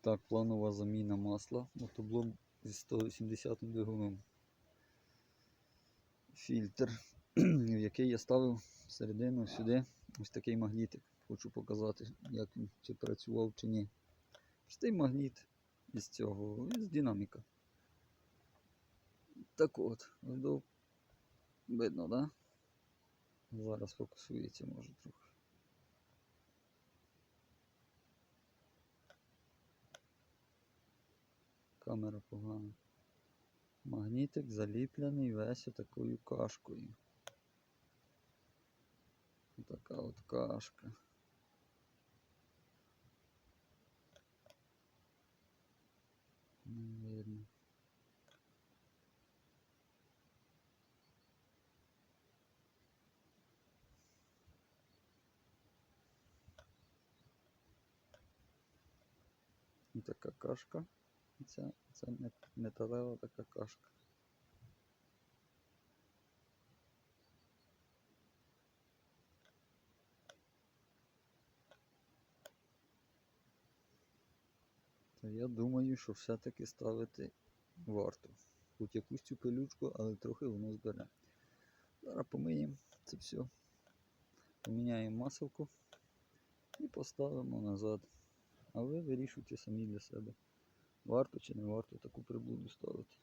Так, планова заміна масла. Мотоблок зі 180 двигуном. Фільтр, в який я ставив всередину сюди ось такий магнітик. Хочу показати, як він чи працював чи ні. Простий магніт із цього, із динаміка. Так от, видно, так? Да? Зараз фокусується може трохи. Камера погана. Магнітик заліплений весь такою кашкою. Така от кашка. Не видно. І така кашка. І Це, це металева така кашка. То я думаю, що все-таки ставити варто. Хоч якусь цю пилючку, але трохи воно збере. Зараз помиємо це все. Поміняємо маселку і поставимо назад. А ви вирішуйте самі для себе. Варто чи не варто таку приблуду ставити.